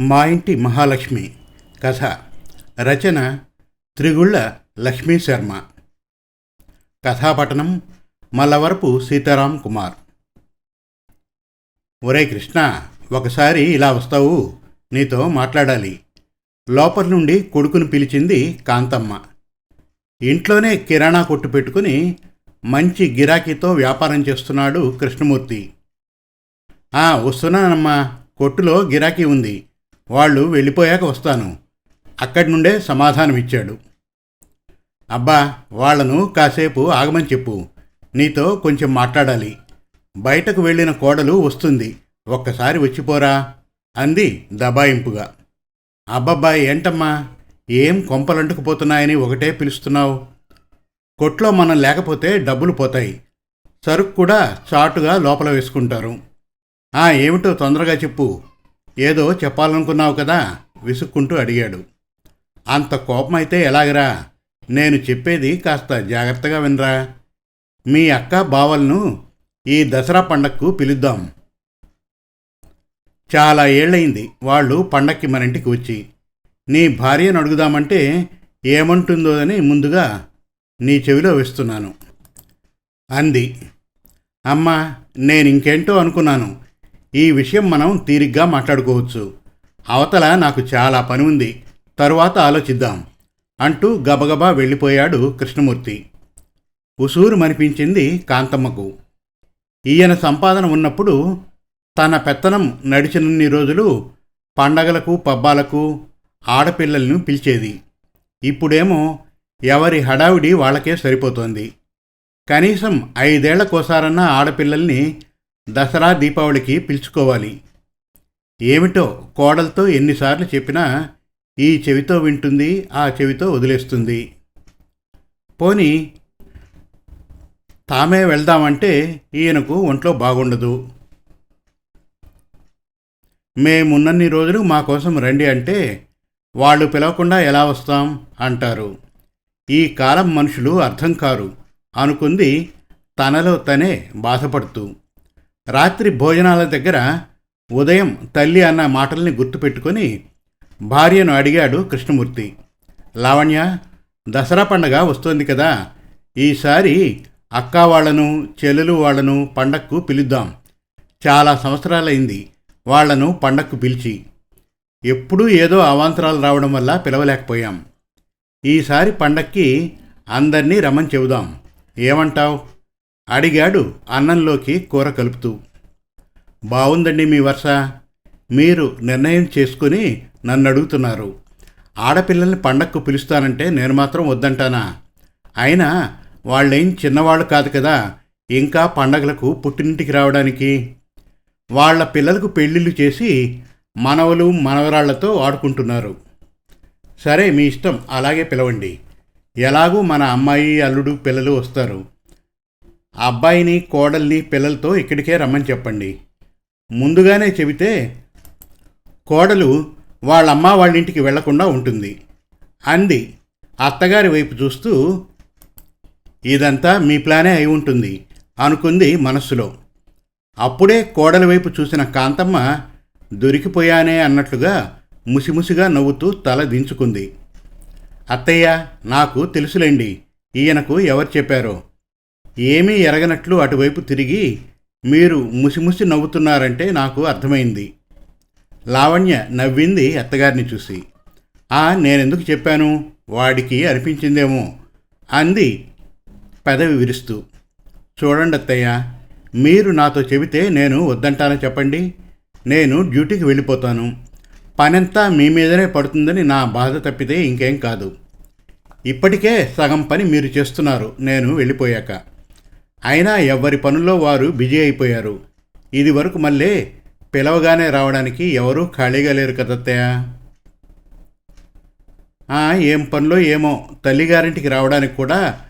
మా ఇంటి మహాలక్ష్మి కథ రచన త్రిగుళ్ళ లక్ష్మీ శర్మ. కథాపట్టణం మల్లవరపు సీతారాం కుమార్. ఒరే కృష్ణ ఒకసారి ఇలా వస్తావు నీతో మాట్లాడాలి. లోపల నుండి కొడుకును పిలిచింది కాంతమ్మ. ఇంట్లోనే కిరాణా కొట్టు పెట్టుకుని మంచి గిరాకీతో వ్యాపారం చేస్తున్నాడు కృష్ణమూర్తి. "ఆ, వస్తున్నానమ్మా కొట్టులో గిరాకీ ఉంది. వాళ్ళు వెళ్ళిపోయాక వస్తాను. అక్కడి నుండే సమాధానం ఇచ్చాడు అబ్బా వాళ్ళను కాసేపు ఆగమని చెప్పు. నీతో కొంచెం మాట్లాడాలి. బయటకు వెళ్ళిన కోడలు వస్తుంది. ఒక్కసారి వచ్చిపోరా అంది దబాయింపుగా. అబ్బబ్బా ఏంటమ్మా? ఏం కొంపలంటుకుపోతున్నాయని ఒకటే పిలుస్తున్నావు? కొట్లో మనం లేకపోతే డబ్బులు పోతాయి. సరుకు కూడా చాటుగా లోపల వేసుకుంటారు. ఆ ఏమిటో తొందరగా చెప్పు. ఏదో చెప్పాలనుకున్నావు కదా? విసుక్కుంటూ అడిగాడు. అంత కోపమైతే ఎలాగరా? నేను చెప్పేది కాస్త జాగ్రత్తగా వినరా? మీ అక్క బావలను ఈ దసరా పండక్కు పిలుద్దాం. చాలా ఏళ్ళయింది. వాళ్ళు పండక్కి మన ఇంటికి వచ్చి నీ భార్యను అడుగుదామంటే ఏమంటుందో అని ముందుగా నీ చెవిలో వేస్తున్నాను. అంది. అమ్మా నేను ఇంకేంటో అనుకున్నాను. ఈ విషయం మనం తీరిగ్గా మాట్లాడుకోవచ్చు. అవతల నాకు చాలా పని ఉంది తరువాత ఆలోచిద్దాం అంటూ గబగబా వెళ్ళిపోయాడు కృష్ణమూర్తి. ఉసూరు మనిపించింది కాంతమ్మకు. ఈయన సంపాదన ఉన్నప్పుడు తన పెత్తనం నడిచినన్ని రోజులు పండగలకు పబ్బాలకు ఆడపిల్లలను పిలిచేది. ఇప్పుడేమో ఎవరి హడావిడి వాళ్ళకే సరిపోతోంది. కనీసం ఐదేళ్ళకోసారన్నా ఆడపిల్లల్ని దసరా దీపావళికి పిలుచుకోవాలి. ఏమిటో కోడలతో ఎన్నిసార్లు చెప్పినా ఈ చెవితో వింటుంది ఆ చెవితో వదిలేస్తుంది. పోని తామే వెళ్దామంటే ఈయనకు ఒంట్లో బాగుండదు. మేమున్నన్ని రోజులు మా కోసం రండి అంటే వాళ్ళు పిలవకుండా ఎలా వస్తాం? అంటారు. ఈ కాలం మనుషులు అర్థం కారు అనుకుంది తనలో తనే బాధపడుతూ. రాత్రి భోజనాల దగ్గర ఉదయం తల్లి అన్న మాటల్ని గుర్తుపెట్టుకొని భార్యను అడిగాడు కృష్ణమూర్తి. లావణ్య దసరా పండగ వస్తోంది కదా ఈసారి అక్క వాళ్ళను చెల్లెలు వాళ్ళను పండక్కు పిలుద్దాం. చాలా సంవత్సరాలైంది వాళ్ళను పండక్కు పిలిచి. ఎప్పుడూ ఏదో అవాంతరాలు రావడం వల్ల పిలవలేకపోయాం. ఈసారి పండక్కి అందరినీ రమ్మని చెబుదాం. ఏమంటావ్? అడిగాడు అన్నంలోకి కూర కలుపుతూ. బావుందండి మీ వర్ష మీరు నిర్ణయం చేసుకుని నన్ను అడుగుతున్నారు ఆడపిల్లల్ని పండక్కు పిలుస్తానంటే నేను మాత్రం వద్దంటానా? అయినా వాళ్ళేం చిన్నవాళ్ళు కాదు కదా ఇంకా పండగలకు పుట్టింటికి రావడానికి. వాళ్ళ పిల్లలకు పెళ్ళిళ్ళు చేసి మనవలు మనవరాళ్ళతో ఆడుకుంటున్నారు. సరే మీ ఇష్టం అలాగే పిలవండి. ఎలాగూ మన అమ్మాయి అల్లుడు పిల్లలు వస్తారు. ఆ అబ్బాయిని కోడల్ని పిల్లలతో ఇక్కడికే రమ్మని చెప్పండి. ముందుగానే చెబితే కోడలు వాళ్ళ అమ్మ వాళ్ళ ఇంటికి వెళ్ళకుండా ఉంటుంది. అంది. అత్తగారి వైపు చూస్తూ ఇదంతా మీ ప్లానే అయి ఉంటుంది అనుకుంది మనస్సులో. అప్పుడే కోడలి వైపు చూసిన కాంతమ్మ దొరికిపోయానే అన్నట్లుగా ముసిముసిగా నవ్వుతూ తల దించుకుంది. అత్తయ్య నాకు తెలుసులేండి ఈయనకు ఎవరు చెప్పారో? ఏమీ ఎరగనట్లు అటువైపు తిరిగి మీరు ముసిముసి నవ్వుతున్నారంటే నాకు అర్థమైంది. లావణ్య నవ్వింది అత్తగారిని చూసి. ఆ నేనెందుకు చెప్పాను? వాడికి అనిపించిందేమో అంది పెదవి విరుస్తూ. చూడండి అత్తయ్య మీరు నాతో చెబితే నేను వద్దంటానో చెప్పండి. నేను డ్యూటీకి వెళ్ళిపోతాను. పనంతా మీ మీదనే పడుతుందని నా బాధ తప్పితే ఇంకేం కాదు. ఇప్పటికే సగం పని మీరు చేస్తున్నారు. నేను వెళ్ళిపోయాక. అయినా ఎవరి పనుల్లో వారు బిజీ అయిపోయారు. ఇది వరకు మళ్ళీ పిలవగానే రావడానికి ఎవరూ ఖాళీగా లేరు కదత్తయ్య ఏం పనులో ఏమో తల్లిగారింటికి రావడానికి కూడా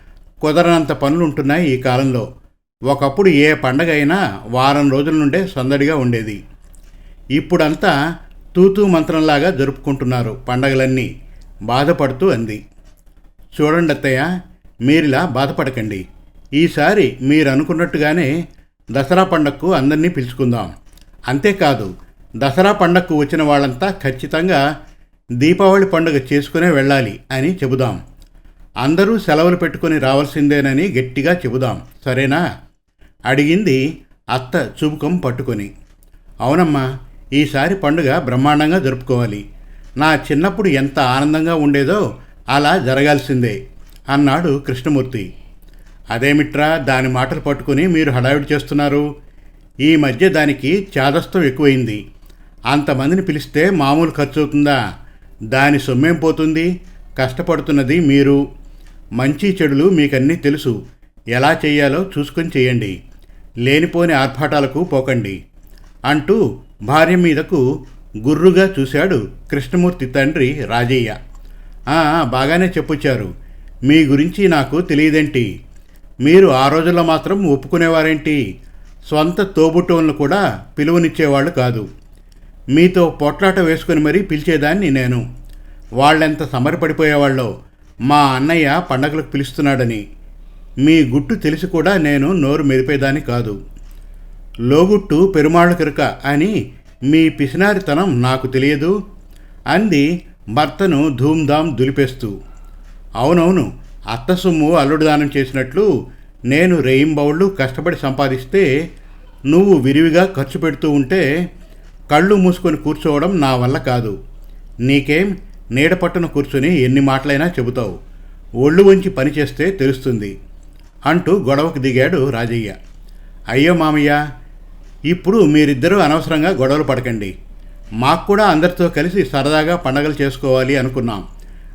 కుదరనంత పనులు ఉంటున్నాయి ఈ కాలంలో. ఒకప్పుడు ఏ పండగ అయినా వారం రోజుల నుండే సందడిగా ఉండేది. ఇప్పుడంతా తూతూ మంత్రంలాగా జరుపుకుంటున్నారు పండగలన్నీ. బాధపడుతూ అంది. చూడండి అత్తయ్య మీరిలా బాధపడకండి. ఈసారి మీరు అనుకున్నట్టుగానే దసరా పండగకు అందరినీ పిలుచుకుందాం. అంతేకాదు దసరా పండగకు వచ్చిన వాళ్ళంతా ఖచ్చితంగా దీపావళి పండుగ చేసుకునే వెళ్ళాలి అని చెబుదాం. అందరూ సెలవులు పెట్టుకుని రావాల్సిందేనని గట్టిగా చెబుదాం. సరేనా? అడిగింది అత్త చూపుకం పట్టుకొని. అవునమ్మా ఈసారి పండుగ బ్రహ్మాండంగా జరుపుకోవాలి. నా చిన్నప్పుడు ఎంత ఆనందంగా ఉండేదో అలా జరగాల్సిందే అన్నాడు కృష్ణమూర్తి. అదేమిట్రా దాని మాటలు పట్టుకుని మీరు హడావిడి చేస్తున్నారు? ఈ మధ్య దానికి చాదస్తం ఎక్కువైంది. అంతమందిని పిలిస్తే మామూలు ఖర్చు అవుతుందా దాని సొమ్మేం పోతుంది? కష్టపడుతున్నది మీరు. మంచి చెడులు మీకన్నీ తెలుసు. ఎలా చేయాలో చూసుకొని చేయండి. లేనిపోని ఆర్భాటాలకు పోకండి. అంటూ భార్య మీదకు గుర్రుగా చూశాడు కృష్ణమూర్తి తండ్రి రాజయ్య. బాగానే చెప్పుచ్చారు. మీ గురించి నాకు తెలియదేంటి? మీరు ఆ రోజుల్లో మాత్రం ఒప్పుకునేవారేంటి? స్వంత తోబుట్టువులను కూడా పిలువనిచ్చేవాళ్ళు కాదు. మీతో పొట్లాట వేసుకుని మరీ పిలిచేదాన్ని నేను. వాళ్ళెంత సమరపడిపోయేవాళ్ళో మా అన్నయ్య పండగలకు పిలుస్తున్నాడని. మీ గుట్టు తెలిసి కూడా నేను నోరు మెరిపేదాన్ని కాదు. లోగుట్టు పెరుమాళ్ళ కిరక అని మీ పిసినారితనం నాకు తెలియదు? అంది భర్తను ధూమ్ధాం దులిపేస్తూ. అవునవును అత్త సొమ్ము అల్లుడు దానం చేసినట్లు నేను రేయింబౌళ్ళు కష్టపడి సంపాదిస్తే నువ్వు విరివిగా ఖర్చు పెడుతూ ఉంటే కళ్ళు మూసుకొని కూర్చోవడం నా వల్ల కాదు. నీకేం? నీడ పట్టున కూర్చొని ఎన్ని మాటలైనా చెబుతావు. ఒళ్ళు వంచి పని చేస్తే తెలుస్తుంది. అంటూ గొడవకు దిగాడు రాజయ్య. అయ్యో మామయ్య ఇప్పుడు మీరిద్దరూ అనవసరంగా గొడవలు పడకండి. మాకు కూడా అందరితో కలిసి సరదాగా పండగలు చేసుకోవాలి అనుకున్నాం.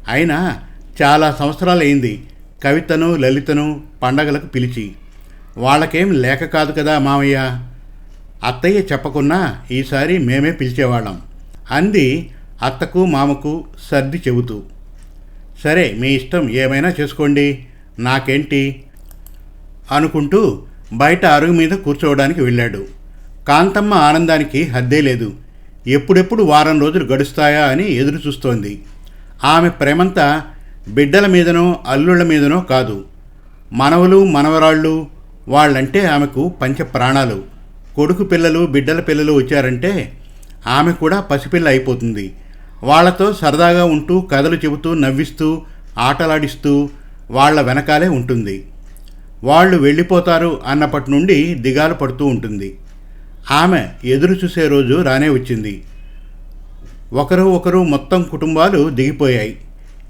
అయినా చాలా సంవత్సరాలైంది కవితను లలితను పండగలకు పిలిచి. వాళ్ళకేం లేక కాదు కదా మామయ్య? అత్తయ్య చెప్పకున్నా ఈసారి మేమే పిలిచేవాళ్ళం. అంది అత్తకు మామకు సర్ది చెబుతూ. సరే మీ ఇష్టం ఏమైనా చేసుకోండి. నాకేంటి? అనుకుంటూ బయట అరుగు మీద కూర్చోవడానికి వెళ్ళాడు. కాంతమ్మ ఆనందానికి హద్దే లేదు. ఎప్పుడెప్పుడు వారం రోజులు గడుస్తాయా అని ఎదురు చూస్తోంది ఆమె ప్రేమంతా బిడ్డల మీదనో అల్లుళ్ళ మీదనో కాదు. మనవలు మనవరాళ్ళు వాళ్ళంటే ఆమెకు పంచ ప్రాణాలు. కొడుకు పిల్లలు బిడ్డల పిల్లలు వచ్చారంటే ఆమె కూడా పసిపిల్ల అయిపోతుంది. వాళ్ళతో సరదాగా ఉంటూ కథలు చెబుతూ నవ్విస్తూ ఆటలాడిస్తూ వాళ్ళ వెనకాలే ఉంటుంది. వాళ్ళు వెళ్ళిపోతారు అన్నప్పటి నుండి దిగాలు పడుతూ ఉంటుంది. ఆమె ఎదురు చూసే రోజు రానే వచ్చింది. ఒకరు ఒకరు మొత్తం కుటుంబాలు దిగిపోయాయి.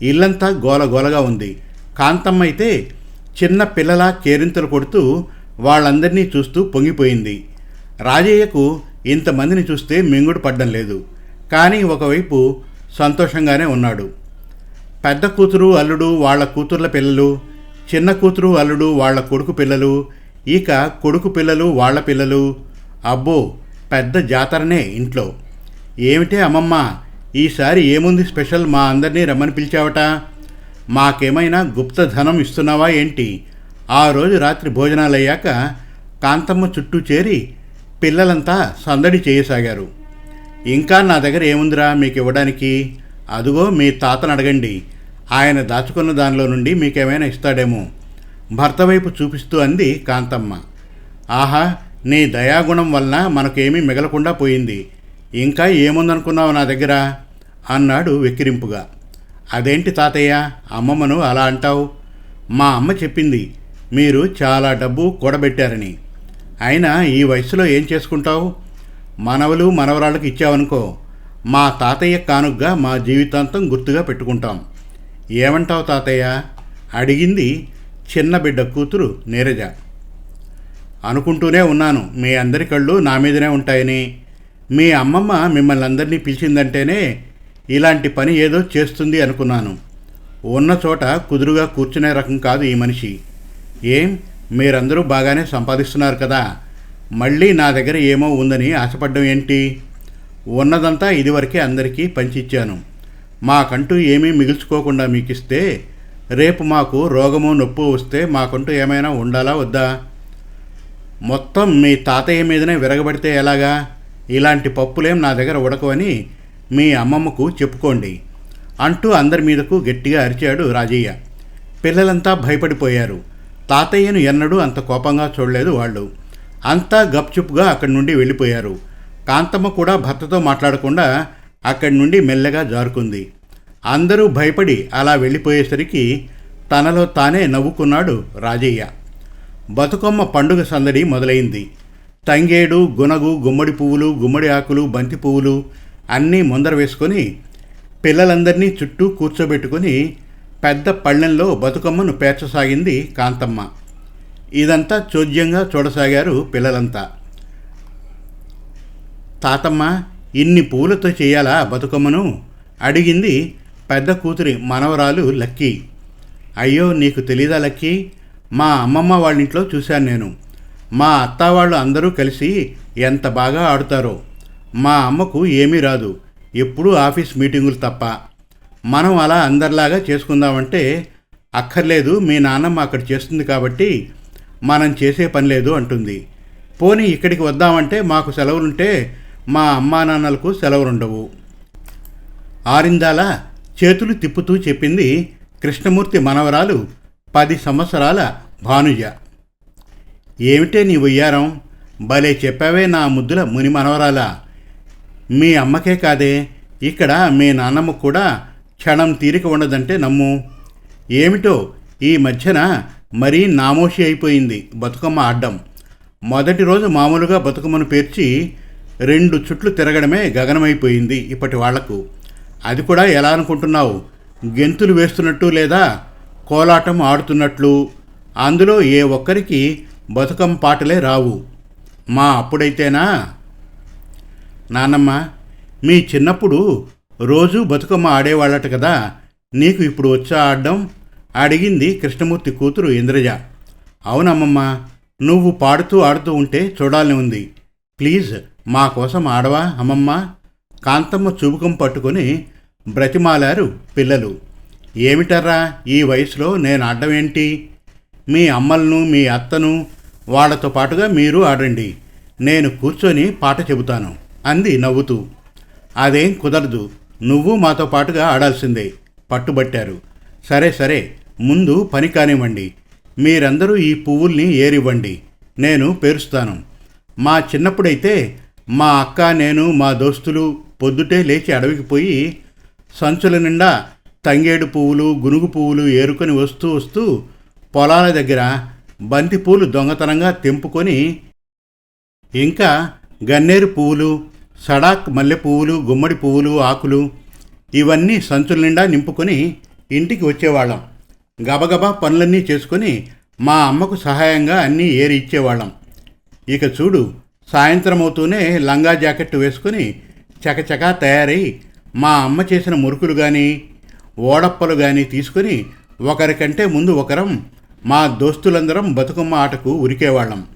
ఇల్లంతా గోలగోలగా ఉంది. కాంతమ్మ అయితే చిన్న పిల్లలా కేరింతలు కొడుతూ వాళ్ళందరినీ చూస్తూ పొంగిపోయింది. రాజయ్యకు ఇంతమందిని చూస్తే మింగుడు పడ్డం లేదు. కానీ ఒకవైపు సంతోషంగానే ఉన్నాడు. పెద్ద కూతురు అల్లుడు వాళ్ళ కూతుర్ల పిల్లలు చిన్న కూతురు అల్లుడు వాళ్ళ కొడుకు పిల్లలు ఇక కొడుకు పిల్లలు వాళ్ళ పిల్లలు. అబ్బో పెద్ద జాతరనే ఇంట్లో. ఏమిటే అమ్మమ్మ ఈసారి ఏముంది స్పెషల్ మా అందరినీ రమ్మని పిలిచావట? మాకేమైనా గుప్త ధనం ఇస్తున్నావా ఏంటి? ఆ రోజు రాత్రి భోజనాలయ్యాక కాంతమ్మ చుట్టూ చేరి పిల్లలంతా సందడి చేయసాగారు. ఇంకా నా దగ్గర ఏముందిరా మీకు ఇవ్వడానికి అదుగో మీ తాతను అడగండి. ఆయన దాచుకున్న దానిలో నుండి మీకేమైనా ఇస్తాడేమో. భర్త వైపు చూపిస్తూ అంది కాంతమ్మ. ఆహా నీ దయాగుణం వలన మనకేమీ మిగలకుండా పోయింది. ఇంకా ఏముందనుకున్నావు నా దగ్గర? అన్నాడు వెక్కిరింపుగా. అదేంటి తాతయ్య అమ్మమ్మను అలా అంటావు? మా అమ్మ చెప్పింది మీరు చాలా డబ్బు కూడబెట్టారని. అయినా ఈ వయసులో ఏం చేసుకుంటావు? మనవలు మనవరాళ్ళకి ఇచ్చావనుకో మా తాతయ్య కానుగ్గా మా జీవితాంతం గుర్తుగా పెట్టుకుంటాం. ఏమంటావు తాతయ్య? అడిగింది చిన్న బిడ్డ కూతురు నీరజ. అనుకుంటూనే ఉన్నాను మీ అందరి కళ్ళు నా మీదనే ఉంటాయని. మీ అమ్మమ్మ మిమ్మల్ని అందరినీ పిలిచిందంటేనే ఇలాంటి పని ఏదో చేస్తుంది అనుకున్నాను. ఉన్న చోట కుదురుగా కూర్చునే రకం కాదు ఈ మనిషి. ఏం? మీరందరూ బాగానే సంపాదిస్తున్నారు కదా. మళ్ళీ నా దగ్గర ఏమో ఉందని ఆశపడ్డం ఏంటి? ఉన్నదంతా ఇదివరకే అందరికీ పంచిచ్చాను. మాకంటూ ఏమీ మిగుల్చుకోకుండా మీకు ఇస్తే రేపు మాకు రోగము నొప్పు వస్తే మాకంటూ ఏమైనా ఉండాలా వద్దా? మొత్తం మీ తాతయ్య మీదనే విరగబడితే ఎలాగా? ఇలాంటి పప్పులేం నా దగ్గర ఉడకవని మీ అమ్మమ్మకు చెప్పుకోండి. అంటూ అందరి మీదకు గట్టిగా అరిచాడు రాజయ్య. పిల్లలంతా భయపడిపోయారు. తాతయ్యను ఎన్నడూ అంత కోపంగా చూడలేదు వాళ్ళు. అంతా గప్చుప్గా అక్కడి నుండి వెళ్ళిపోయారు. కాంతమ్మ కూడా భర్తతో మాట్లాడకుండా అక్కడి నుండి మెల్లగా జారుకుంది. అందరూ భయపడి అలా వెళ్ళిపోయేసరికి తనలో తానే నవ్వుకున్నాడు రాజయ్య. బతుకమ్మ పండుగ సందడి మొదలైంది. తంగేడు గునగు గుమ్మడి పువ్వులు గుమ్మడి ఆకులు బంతి పువ్వులు అన్నీ ముందర వేసుకొని పిల్లలందరినీ చుట్టూ కూర్చోబెట్టుకొని పెద్ద పళ్ళెంలో బతుకమ్మను పేర్చసాగింది కాంతమ్మ. ఇదంతా చోద్యంగా చూడసాగారు పిల్లలంతా. తాతమ్మ ఇన్ని పూలతో చేయాలా బతుకమ్మను? అడిగింది పెద్ద కూతురి మనవరాలు లక్కీ. అయ్యో నీకు తెలీదా లక్కీ? మా అమ్మమ్మ వాళ్ళ ఇంట్లో చూశాను నేను. మా అత్త వాళ్ళు అందరూ కలిసి ఎంత బాగా ఆడుతారో. మా అమ్మకు ఏమీ రాదు. ఎప్పుడూ ఆఫీస్ మీటింగులు తప్ప. మనం అలా అందరిలాగా చేసుకుందామంటే అక్కర్లేదు మీ నాన్నమ్మ అక్కడ చేస్తుంది కాబట్టి మనం చేసే పని లేదు అంటుంది. పోనీ ఇక్కడికి వద్దామంటే మాకు సెలవులుంటే మా అమ్మా నాన్నలకు సెలవులుండవు. ఆరిందాల చేతులు తిప్పుతూ చెప్పింది కృష్ణమూర్తి మనవరాలు పది సంవత్సరాల భానుజ. ఏమిటే నీ ఉయ్యారం? భలే చెప్పావే నా ముద్దుల ముని మనవరాలా మీ అమ్మకే కాదే ఇక్కడ మీ నాన్నమ్మ కూడా క్షణం తీరిక ఉండదంటే నమ్ము. ఏమిటో ఈ మధ్యన మరీ నామోషి అయిపోయింది బతుకమ్మ ఆడడం మొదటి రోజు మామూలుగా బతుకమ్మను పేర్చి రెండు చుట్లు తిరగడమే గగనమైపోయింది ఇప్పటి వాళ్ళకు. అది కూడా ఎలా అనుకుంటున్నావు? గెంతులు వేస్తున్నట్టు లేదా కోలాటం ఆడుతున్నట్లు? అందులో ఏ ఒక్కరికి బతుకమ్మ పాటలే రావు. మా అప్పుడైతేనా? నానమ్మ మీ చిన్నప్పుడు రోజు బతుకమ్మ ఆడేవాళ్ళట కదా నీకు ఇప్పుడు వచ్చా ఆడడం? అడిగింది కృష్ణమూర్తి కూతురు ఇంద్రజ. అవునమ్మమ్మ నువ్వు పాడుతూ ఆడుతూ ఉంటే చూడాలని ఉంది. ప్లీజ్ మా కోసం ఆడవా అమ్మమ్మ? కాంతమ్మ చూపుకం పట్టుకొని బ్రతిమాలారు పిల్లలు. ఏమిటర్రా ఈ వయసులో నేను ఆడడం ఏంటి? మీ అమ్మలను మీ అత్తను వాళ్ళతో పాటుగా మీరు ఆడండి. నేను కూర్చొని పాట చెబుతాను. అంది నవ్వుతూ. అదేం కుదరదు. నువ్వు మాతో పాటుగా ఆడాల్సిందే. పట్టుబట్టారు. సరే సరే. ముందు పని కానివ్వండి. మీరందరూ ఈ పువ్వుల్ని ఏరివ్వండి. నేను పేరుస్తాను. మా చిన్నప్పుడైతే మా అక్క నేను మా దోస్తులు పొద్దుటే లేచి అడవికి పోయి సంచుల నిండా తంగేడు పువ్వులు గునుగు పువ్వులు ఏరుకొని వస్తూ వస్తూ పొలాల దగ్గర బంతి పూలు దొంగతనంగా తెంపుకొని ఇంకా గన్నేరు పువ్వులు సడాక్ మల్లె పువ్వులు గుమ్మడి పువ్వులు ఆకులు ఇవన్నీ సంచుల నిండా నింపుకొని ఇంటికి వచ్చేవాళ్ళం. గబగబా పనులన్నీ చేసుకొని మా అమ్మకు సహాయంగా అన్నీ ఏరి ఇచ్చేవాళ్ళం. ఇక చూడు సాయంత్రం అవుతూనే లంగా జాకెట్ వేసుకొని చకచకా తయారై మా అమ్మ చేసిన మురుకులు కానీ ఓడప్పలు కానీ తీసుకొని ఒకరికంటే ముందు ఒకరం మా దోస్తులందరం బతుకమ్మ ఆటకు ఉరికేవాళ్ళం.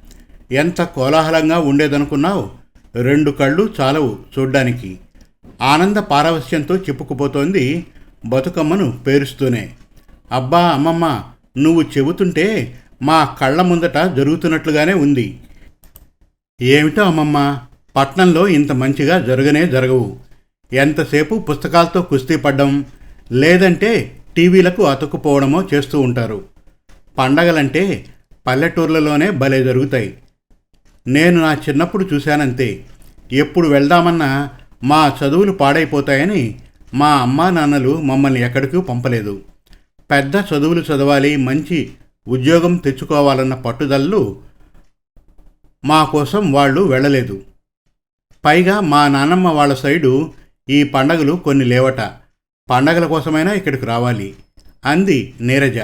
ఎంత కోలాహలంగా ఉండేదనుకున్నావు? రెండు కళ్ళు చాలవు చూడ్డానికి. ఆనంద పారవస్యంతో చెప్పుకుపోతోంది బతుకమ్మను పేరుస్తూనే. అబ్బా అమ్మమ్మ నువ్వు చెబుతుంటే మా కళ్ళ ముందట జరుగుతున్నట్లుగానే ఉంది. ఏమిటో అమ్మమ్మ పట్నంలో ఇంత మంచిగా జరగనే జరగవు. ఎంతసేపు పుస్తకాలతో కుస్తీ పడ్డం లేదంటే టీవీలకు అతుక్కుపోవడమో చేస్తూ ఉంటారు. పండగలంటే పల్లెటూర్లలోనే భలే జరుగుతాయి. నేను నా చిన్నప్పుడు చూశానంతే. ఎప్పుడు వెళ్దామన్నా మా చదువులు పాడైపోతాయని మా అమ్మా నాన్నలు మమ్మల్ని ఎక్కడికి పంపలేదు. పెద్ద చదువులు చదవాలి మంచి ఉద్యోగం తెచ్చుకోవాలన్న పట్టుదలలు మా కోసం వాళ్ళు వెళ్ళలేదు. పైగా మా నాన్నమ్మ వాళ్ళ సైడు ఈ పండగలు కొన్ని లేవట. పండగల కోసమైనా ఇక్కడికి రావాలి అంది నీరజ.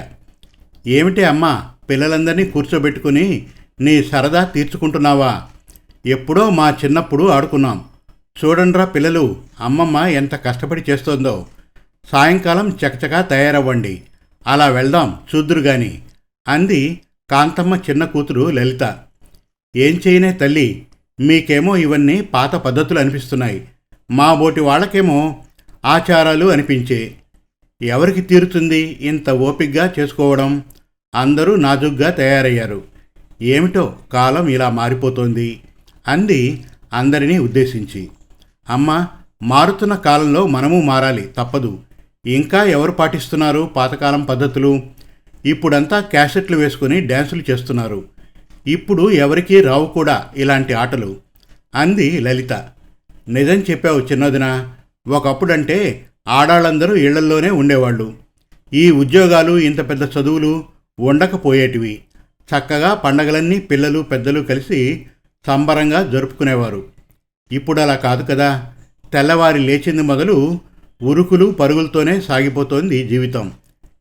ఏమిటి అమ్మా పిల్లలందరినీ కూర్చోబెట్టుకుని నీ సరదా తీర్చుకుంటున్నావా? ఎప్పుడో మా చిన్నప్పుడు ఆడుకున్నాం. చూడండ్రా పిల్లలు అమ్మమ్మ ఎంత కష్టపడి చేస్తోందో. సాయంకాలం చకచకా తయారవ్వండి. అలా వెళ్దాం చూద్దురు గాని అంది కాంతమ్మ చిన్న కూతురు లలిత. ఏం చేయనే తల్లి మీకేమో ఇవన్నీ పాత పద్ధతులు అనిపిస్తున్నాయి. మా బోటి వాళ్ళకేమో ఆచారాలు అనిపించే. ఎవరికి తీరుతుంది ఇంత ఓపిగ్గా చేసుకోవడం? అందరూ నాజుగ్గా తయారయ్యారు. ఏమిటో కాలం ఇలా మారిపోతోంది అంది అందరినీ ఉద్దేశించి. అమ్మ మారుతున్న కాలంలో మనము మారాలి తప్పదు. ఇంకా ఎవరు పాటిస్తున్నారు పాతకాలం పద్ధతులు? ఇప్పుడంతా క్యాసెట్లు వేసుకుని డ్యాన్సులు చేస్తున్నారు. ఇప్పుడు ఎవరికీ రావు కూడా ఇలాంటి ఆటలు అంది లలిత. నిజం చెప్పావు చిన్నదిన ఒకప్పుడంటే ఆడాళ్ళందరూ ఇళ్ళల్లోనే ఉండేవాళ్ళు. ఈ ఉద్యోగాలు ఇంత పెద్ద చదువులు ఉండకపోయేటివి. చక్కగా పండగలన్నీ పిల్లలు పెద్దలు కలిసి సంబరంగా జరుపుకునేవారు. ఇప్పుడు అలా కాదు కదా. తెల్లవారి లేచింది మొదలు ఉరుకులు పరుగులతోనే సాగిపోతోంది జీవితం.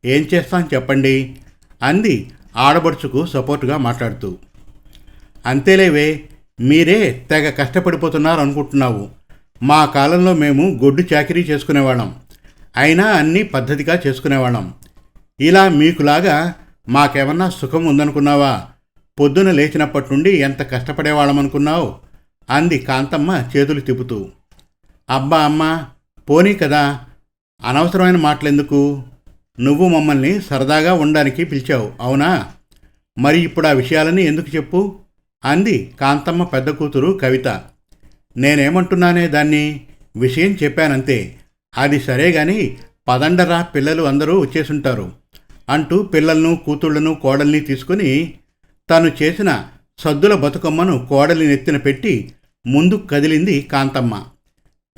ఏం చేస్తాం చెప్పండి? అంది ఆడబడుచుకు సపోర్టుగా మాట్లాడుతూ. అంతేలేవే మీరే తెగ కష్టపడిపోతున్నారు అనుకుంటున్నావు మా కాలంలో మేము గొడ్డు చాకరీ చేసుకునేవాళ్ళం. అయినా అన్నీ పద్ధతిగా చేసుకునేవాళ్ళం. ఇలా మీకులాగా మాకేమన్నా సుఖం ఉందనుకున్నావా? పొద్దున లేచినప్పటి నుండి ఎంత కష్టపడేవాళ్ళమనుకున్నావు? అంది కాంతమ్మ చేతులు తిప్పుతూ. అబ్బా అమ్మ పోనీ కదా. అనవసరమైన మాటలెందుకు? నువ్వు మమ్మల్ని సరదాగా ఉండడానికి పిలిచావు అవునా? మరి ఇప్పుడు ఆ విషయాలని ఎందుకు చెప్పు? అంది కాంతమ్మ పెద్ద కూతురు కవిత. నేనేమంటున్నానే దాన్ని? విషయం చెప్పానంతే. అది సరే గాని పదండరా పిల్లలు అందరూ వచ్చేసుంటారు. అంటూ పిల్లలను కూతుళ్ళను కోడల్ని తీసుకుని తను చేసిన సద్దుల బతుకమ్మను కోడలి నెత్తిన పెట్టి ముందు కదిలింది కాంతమ్మ.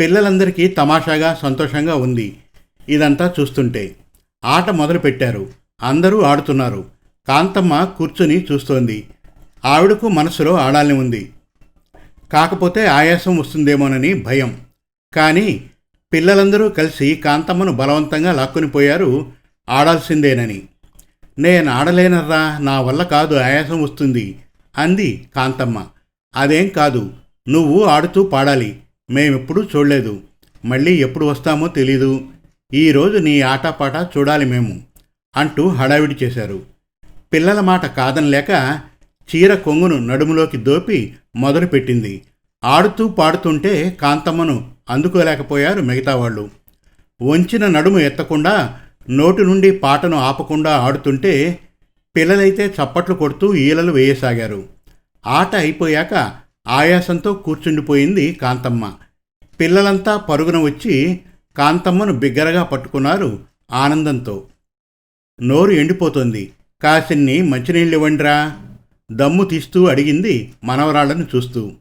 పిల్లలందరికీ తమాషాగా సంతోషంగా ఉంది ఇదంతా చూస్తుంటే. ఆట మొదలుపెట్టారు. అందరూ ఆడుతున్నారు. కాంతమ్మ కూర్చుని చూస్తోంది. ఆవిడకు మనసులో ఆడాలని ఉంది. కాకపోతే ఆయాసం వస్తుందేమోనని భయం. కానీ పిల్లలందరూ కలిసి కాంతమ్మను బలవంతంగా లాక్కునిపోయారు ఆడాల్సిందేనని. నేను ఆడలేనర్రా నా వల్ల కాదు ఆయాసం వస్తుంది అంది కాంతమ్మ. అదేం కాదు నువ్వు ఆడుతూ పాడాలి మేమెప్పుడూ చూడలేదు మళ్ళీ ఎప్పుడు వస్తామో తెలీదు. ఈరోజు నీ ఆటపాట చూడాలి మేము అంటూ హడావిడి చేశారు. పిల్లల మాట కాదనలేక చీర కొంగును నడుములోకి దోపి మొదలుపెట్టింది. ఆడుతూ పాడుతుంటే కాంతమ్మను అందుకోలేకపోయారు మిగతా వాళ్ళు వంచిన నడుము ఎత్తకుండా నోటి నుండి పాటను ఆపకుండా ఆడుతుంటే పిల్లలైతే చప్పట్లు కొడుతూ ఈలలు వేయసాగారు. ఆట అయిపోయాక ఆయాసంతో కూర్చుండిపోయింది కాంతమ్మ. పిల్లలంతా పరుగున వచ్చి కాంతమ్మను బిగ్గరగా పట్టుకున్నారు ఆనందంతో. నోరు ఎండిపోతుంది. కాసిన్ని మంచినీళ్ళు ఇవ్వండిరా దమ్ము తీస్తూ అడిగింది మనవరాళ్ళను చూస్తూ.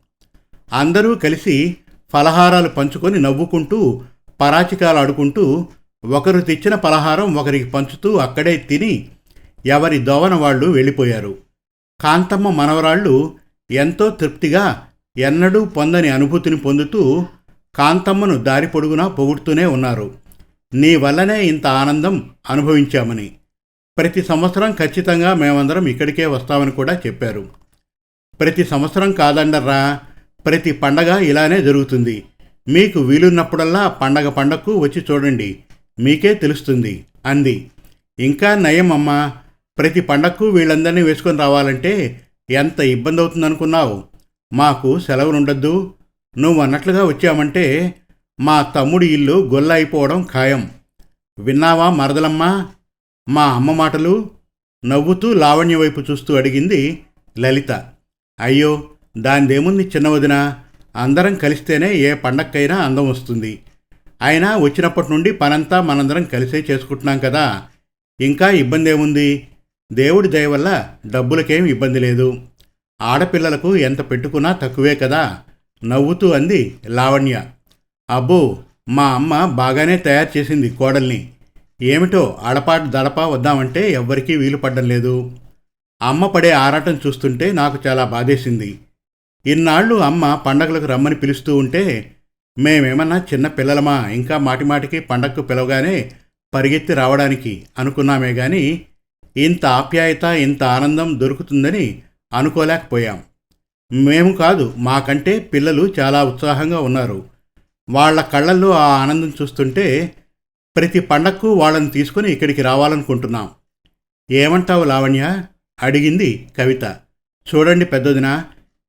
అందరూ కలిసి ఫలహారాలు పంచుకొని నవ్వుకుంటూ పరాచికాలు ఆడుకుంటూ ఒకరు తెచ్చిన పలహారం ఒకరికి పంచుతూ అక్కడే తిని ఎవరి దోవన వాళ్ళు వెళ్ళిపోయారు. కాంతమ్మ మనవరాళ్ళు ఎంతో తృప్తిగా ఎన్నడూ పొందని అనుభూతిని పొందుతూ కాంతమ్మను దారి పొడుగునా పొగుడుతూనే ఉన్నారు. నీ వల్లనే ఇంత ఆనందం అనుభవించామని. ప్రతి సంవత్సరం ఖచ్చితంగా మేమందరం ఇక్కడికే వస్తామని కూడా చెప్పారు. ప్రతి సంవత్సరం కాదండర్రా ప్రతి పండగ ఇలానే జరుగుతుంది. మీకు వీలున్నప్పుడల్లా పండగ పండగకు వచ్చి చూడండి. మీకే తెలుస్తుంది అంది. ఇంకా నయం అమ్మా ప్రతి పండగకు వీళ్ళందరినీ వేసుకొని రావాలంటే ఎంత ఇబ్బంది అవుతుందనుకున్నావు మాకు సెలవులుండద్దు. నువ్వు అన్నట్లుగా వచ్చామంటే మా తమ్ముడి ఇల్లు గొల్ల అయిపోవడం ఖాయం. విన్నావా మరదలమ్మా? మా అమ్మ మాటలు నవ్వుతూ లావణ్య వైపు చూస్తూ అడిగింది లలిత. అయ్యో దానిదేముంది చిన్న వదిన? అందరం కలిస్తేనే ఏ పండక్కైనా అందం వస్తుంది. అయినా వచ్చినప్పటి నుండి పనంతా మనందరం కలిసే చేసుకుంటున్నాం కదా. ఇంకా ఇబ్బంది ఏముంది? దేవుడి దయ వల్ల డబ్బులకేం ఇబ్బంది లేదు. ఆడపిల్లలకు ఎంత పెట్టుకున్నా తక్కువే కదా. నవ్వుతూ అంది లావణ్య. అబ్బో మా అమ్మ బాగానే తయారు చేసింది కోడల్ని. ఏమిటో అడపాటు దడపా వద్దామంటే ఎవ్వరికీ వీలు పడ్డం లేదు. అమ్మ పడే ఆరాటం చూస్తుంటే నాకు చాలా బాధేసింది. ఇన్నాళ్ళు అమ్మ పండగలకు రమ్మని పిలుస్తూ ఉంటే మేమేమన్నా చిన్న పిల్లలమా? ఇంకా మాటిమాటికి పండక్కు పిలవగానే పరిగెత్తి రావడానికి అనుకున్నామే గాని ఇంత ఆప్యాయత ఇంత ఆనందం దొరుకుతుందని అనుకోలేకపోయాం. మేము కాదు మాకంటే పిల్లలు చాలా ఉత్సాహంగా ఉన్నారు. వాళ్ళ కళ్ళల్లో ఆ ఆనందం చూస్తుంటే ప్రతి పండక్కు వాళ్ళని తీసుకుని ఇక్కడికి రావాలనుకుంటున్నాం. ఏమంటావు లావణ్య? అడిగింది కవిత. చూడండి పెద్దదిన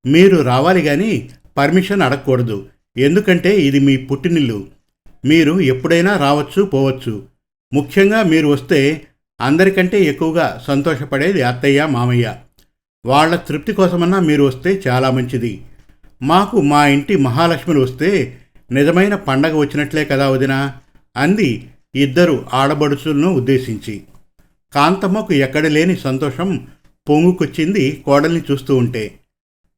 మీరు రావాలి కానీ పర్మిషన్ అడగకూడదు. ఎందుకంటే ఇది మీ పుట్టినిల్లు. మీరు ఎప్పుడైనా రావచ్చు పోవచ్చు. ముఖ్యంగా మీరు వస్తే అందరికంటే ఎక్కువగా సంతోషపడేది అత్తయ్య మామయ్య. వాళ్ళ తృప్తి కోసమన్నా మీరు వస్తే చాలా మంచిది. మాకు మా ఇంటి మహాలక్ష్మిని వస్తే నిజమైన పండగ వచ్చినట్లే కదా వదిన అంది ఇద్దరు ఆడబడుచులను ఉద్దేశించి. కాంతమ్మకు ఎక్కడ లేని సంతోషం పొంగుకొచ్చింది కోడల్ని చూస్తూ ఉంటే.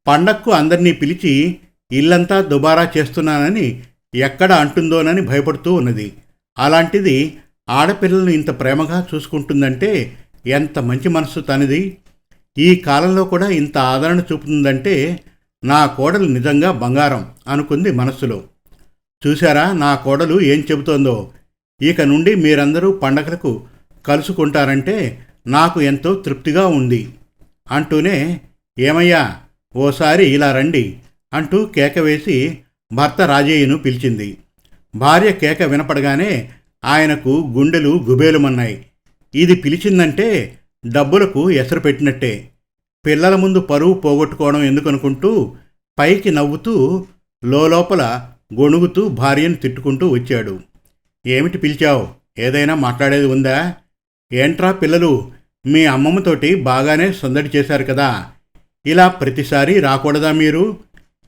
పండక్కు అందరినీ పిలిచి ఇల్లంతా దుబారా చేస్తున్నానని ఎక్కడ అంటుందోనని భయపడుతూ ఉన్నది. అలాంటిది ఆడపిల్లలను ఇంత ప్రేమగా చూసుకుంటుందంటే ఎంత మంచి మనసు తనది? ఈ కాలంలో కూడా ఇంత ఆదరణ చూపుతుందంటే నా కోడలు నిజంగా బంగారం అనుకుంది మనస్సులో. చూశారా నా కోడలు ఏం చెబుతోందో? ఇక నుండి మీరందరూ పండగలకు కలుసుకుంటారంటే నాకు ఎంతో తృప్తిగా ఉంది. అంటూనే ఏమయ్యా ఓసారి ఇలా రండి. అంటూ కేక వేసి భర్త రాజయ్యను పిలిచింది. భార్య కేక వినపడగానే ఆయనకు గుండెలు గుబేలుమన్నాయి. ఇది పిలిచిందంటే డబ్బులకు ఎసరు పెట్టినట్టే. పిల్లల ముందు పరువు పోగొట్టుకోవడం ఎందుకనుకుంటూ పైకి నవ్వుతూ లోపల గొణుగుతూ భార్యను తిట్టుకుంటూ వచ్చాడు. ఏమిటి పిలిచావు? ఏదైనా మాట్లాడేది ఉందా? ఏంట్రా పిల్లలు? మీ అమ్మమ్మతోటి బాగానే సందడి చేశారు కదా. ఇలా ప్రతిసారి రాకూడదా మీరు?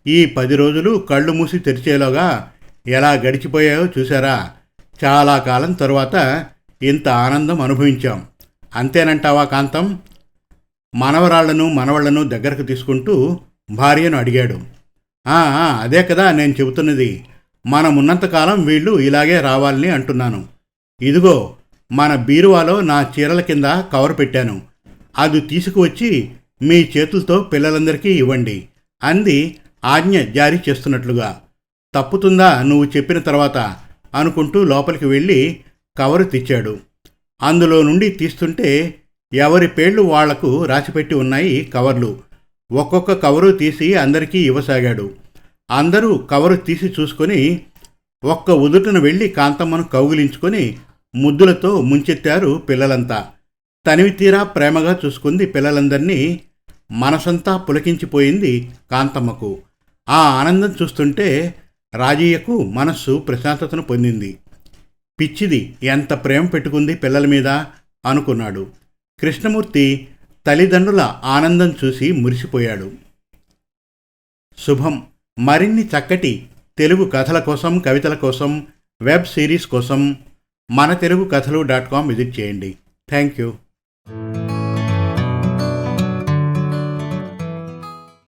ఈ పది రోజులు కళ్ళు మూసి తెరిచేలోగా ఎలా గడిచిపోయాయో చూసారా చాలా కాలం తరువాత ఇంత ఆనందం అనుభవించాం. అంతేనంటావా కాంతం? మనవరాళ్ళను మనవళ్ళను దగ్గరకు తీసుకుంటూ భార్యను అడిగాడు. అదే కదా నేను చెబుతున్నది. మనమున్నంతకాలం వీళ్ళు ఇలాగే రావాలని అంటున్నాను. ఇదిగో మన బీరువాలో నా చీరల కింద కవర్ పెట్టాను. అది తీసుకువచ్చి మీ చేతులతో పిల్లలందరికీ ఇవ్వండి. అంది ఆజ్ఞ జారీ చేస్తున్నట్లుగా. తప్పుతుందా నువ్వు చెప్పిన తర్వాత అనుకుంటూ లోపలికి వెళ్ళి కవరు తెచ్చాడు. అందులో నుండి తీస్తుంటే ఎవరి పేర్లు వాళ్ళకు రాసిపెట్టి ఉన్నాయి కవర్లు. ఒక్కొక్క కవరు తీసి అందరికీ ఇవ్వసాగాడు. అందరూ కవరు తీసి చూసుకొని ఒక్క ఉదుటను వెళ్ళి కాంతమ్మను కౌగిలించుకొని ముద్దులతో ముంచెత్తారు పిల్లలంతా. తనివి తీరా ప్రేమగా చూసుకుంది పిల్లలందరినీ మనసంతా పులకించిపోయింది కాంతమ్మకు. ఆ ఆనందం చూస్తుంటే రాజయ్యకు మనస్సు ప్రశాంతతను పొందింది. పిచ్చిది ఎంత ప్రేమ పెట్టుకుంది పిల్లల మీద? అనుకున్నాడు. కృష్ణమూర్తి తల్లిదండ్రుల ఆనందం చూసి మురిసిపోయాడు. శుభం. మరిన్ని చక్కటి తెలుగు కథల కోసం కవితల కోసం వెబ్ సిరీస్ కోసం మన తెలుగు కథలు డాట్ కామ్ విజిట్ చేయండి. Thank you.